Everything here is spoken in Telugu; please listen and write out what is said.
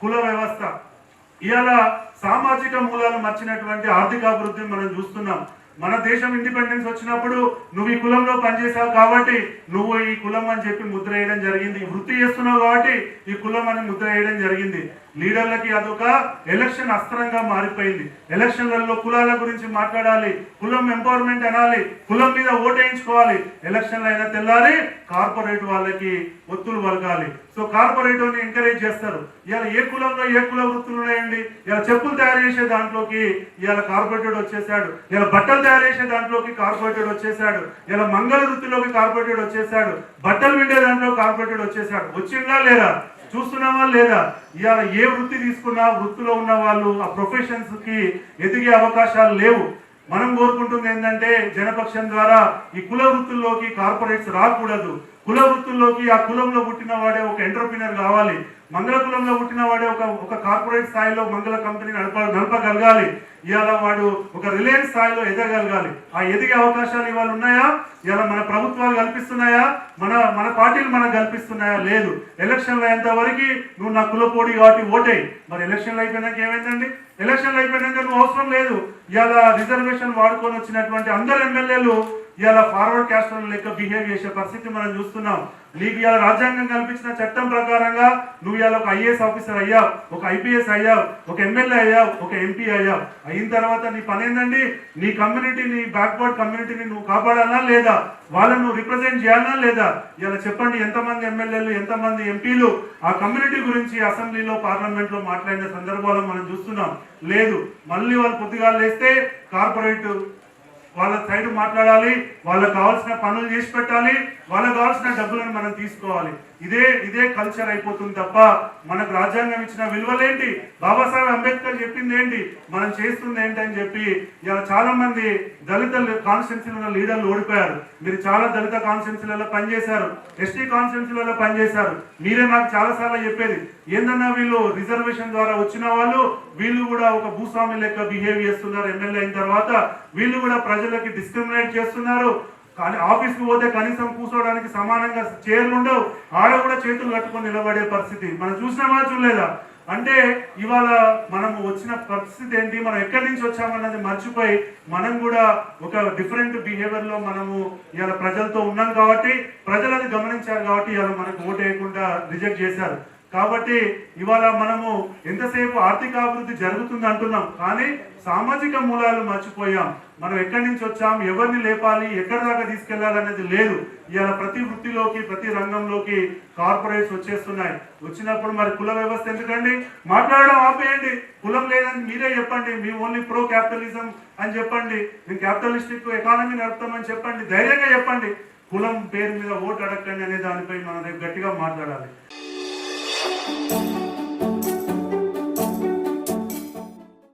కుల వ్యవస్థ. ఇవాళ సామాజిక మూలాలు మర్చినటువంటి ఆర్థిక అభివృద్ధిని మనం చూస్తున్నాం. మన దేశం ఇండిపెండెన్స్ వచ్చినప్పుడు నువ్వు ఈ కులంలో పనిచేసావు కాబట్టి నువ్వు ఈ కులం అని చెప్పి ముద్ర వేయడం జరిగింది. వృత్తి చేస్తున్నావు కాబట్టి ఈ కులం అని ముద్ర వేయడం జరిగింది. లీడర్లకి అదొక ఎలక్షన్ అస్త్రంగా మారిపోయింది. ఎలక్షన్లలో కులాల గురించి మాట్లాడాలి కులం ఎంపవర్మెంట్ అనాలి కులం మీద ఓటేయించుకోవాలి. ఎలక్షన్లు అయినా తెల్లారి కార్పొరేట్ వాళ్ళకి ఒత్తులు పలకాలి. సో కార్పొరేట్ని ఎంకరేజ్ చేస్తారు. ఇలా ఏ కులంలో ఏ కుల వృత్తులు ఉన్నాయండి? ఇలా చెప్పులు తయారు చేసే దాంట్లోకి ఇలా కార్పొరేటెడ్ వచ్చేసాడు ఇలా బట్టలు తయారు చేసే దాంట్లోకి కార్పొరేటెడ్ వచ్చేసాడు ఇలా మంగళ వృత్తిలోకి కార్పొరేటెడ్ వచ్చేసాడు బట్టలు విండే దాంట్లో కార్పొరేటెడ్ వచ్చేసాడు వచ్చిందా లేదా? చూస్తున్నామా లేదా? ఇవాళ ఏ వృత్తి తీసుకున్నా వృత్తిలో ఉన్న వాళ్ళు ఆ ప్రొఫెషన్స్కి ఎదిగే అవకాశాలు లేవు. మనం కోరుకుంటుంది ఏంటంటే జనపక్షం ద్వారా ఈ కుల వృత్తుల్లోకి కార్పొరేట్స్ రాకూడదు. కుల వృత్తుల్లోకి ఆ కులంలో పుట్టిన వాడే ఒక ఎంటర్ప్రినర్ కావాలి. మంగళ కులంలో పుట్టిన వాడే ఒక ఒక కార్పొరేట్ స్థాయిలో మంగళ కంపెనీ నడప నడపగలగాలి. ఇవాళ వాడు ఒక రిలయన్స్ స్థాయిలో ఎదగలగాలి ఆ ఎదిగే అవకాశాలు ఇవాళ ఉన్నాయా? ఇవాళ మన ప్రభుత్వాలు కల్పిస్తున్నాయా? మన మన పార్టీలు మనకు కల్పిస్తున్నాయా? లేదు. ఎలక్షన్లు అయ్యేంత వరకు నువ్వు నా కులపోడి కాబట్టి ఓటే మరి ఎలక్షన్లు అయిపోయినాక ఏమైందండి? ఎలక్షన్లు అయిపోయినాక నువ్వు అవసరం లేదు. ఇవాళ రిజర్వేషన్ వాడుకొని వచ్చినటువంటి అందరు ఎమ్మెల్యేలు ఇవాళ ఫార్వర్డ్ క్యాస్ట్ లెక్క బిహేవ్ చేసే పరిస్థితి మనం చూస్తున్నాం. నీకు ఇవాళ రాజ్యాంగం కల్పించిన చట్టం ప్రకారంగా నువ్వు ఇవాళ ఒక ఐఏఎస్ ఆఫీసర్ అయ్యావు ఒక ఐపీఎస్ అయ్యావు ఒక ఎమ్మెల్యే అయ్యావు ఒక ఎంపీ అయ్యావు. అయిన తర్వాత నీ పని ఏందండి? నీ కమ్యూనిటీ నీ బ్యాక్వర్డ్ కమ్యూనిటీని నువ్వు కాపాడాలా లేదా? వాళ్ళను నువ్వు రిప్రజెంట్ చేయాలా లేదా? ఇలా చెప్పండి ఎంతమంది ఎమ్మెల్యేలు ఎంతమంది ఎంపీలు ఆ కమ్యూనిటీ గురించి అసెంబ్లీలో పార్లమెంట్లో మాట్లాడిన సందర్భాలు మనం చూస్తున్నాం. లేదు మళ్ళీ వాళ్ళు పొద్దుగా లేస్తే కార్పొరేట్ వాళ్ళ సైడ్ మాట్లాడాలి వాళ్ళకి కావాల్సిన పనులు చేసి పెట్టాలి వాళ్ళకి కావాల్సిన డబ్బులను మనం తీసుకోవాలి. ఇదే ఇదే కల్చర్ అయిపోతుంది తప్ప మనకు రాజ్యాంగం ఇచ్చిన విలువలేంటి? బాబాసాహెబ్ అంబేద్కర్ చెప్పింది ఏంటి మనం చేస్తుంది ఏంటి అని చెప్పి ఇలా చాలా మంది దళిత కాన్స్టిట్యున్సీలలో లీడర్లు ఓడిపోయారు. మీరు చాలా దళిత కాన్స్టిట్యున్సీలలో పనిచేశారు. ఎస్టీ కాన్స్టిట్యున్సీలలో పనిచేశారు. మీరే నాకు చాలా సార్లు చెప్పేది ఏందన్నా వీళ్ళు రిజర్వేషన్ ద్వారా వచ్చిన వాళ్ళు వీళ్ళు కూడా ఒక భూస్వామి లెక్క బిహేవ్ చేస్తున్నారు ఎమ్మెల్యే అయిన తర్వాత వీళ్ళు కూడా ప్రజలు ప్రజలకి డిస్క్రిమినేట్ చేస్తున్నారు. కానీ ఆఫీస్కి పోతే కనీసం కూర్చోవడానికి సమానంగా చైర్లు ఉండవు. ఆడ కూడా చేతులు కట్టుకొని నిలబడే పరిస్థితి. మనం చూసినామా చూడలేదా? అంటే ఇవాళ మనం వచ్చిన పరిస్థితి ఏంటి? మనం ఎక్కడి నుంచి వచ్చామన్నది మర్చిపోయి మనం కూడా ఒక డిఫరెంట్ బిహేవియర్లో మనము ఇవాళ ప్రజలతో ఉన్నాం కాబట్టి ప్రజలు అది గమనించారు కాబట్టి ఇవాళ మనకు ఓటు వేయకుండా రిజెక్ట్ చేశారు. కాబట్టి ఇవాళ మనము ఎంతసేపు ఆర్థిక అభివృద్ధి జరుగుతుంది అంటున్నాం కానీ సామాజిక మూలాలు మర్చిపోయాం. మనం ఎక్కడి నుంచి వచ్చాం ఎవరిని లేపాలి ఎక్కడి దాకా తీసుకెళ్ళాలనేది లేదు. ఇవాళ ప్రతి వృత్తిలోకి ప్రతి రంగంలోకి కార్పొరేట్స్ వచ్చేస్తున్నాయి. వచ్చినప్పుడు మరి కుల వ్యవస్థ ఎందుకండి? మాట్లాడడం ఆపేయండి. కులం లేదని మీరే చెప్పండి. మీ ఓన్లీ ప్రో క్యాపిటలిజం అని చెప్పండి. మేము క్యాపిటలిస్టిక్ ఎకానమీ నడుపుతామని చెప్పండి. ధైర్యంగా చెప్పండి. కులం పేరు మీద ఓటు అడగండి అనే దానిపై మనం రేపు గట్టిగా మాట్లాడాలి. Thank you.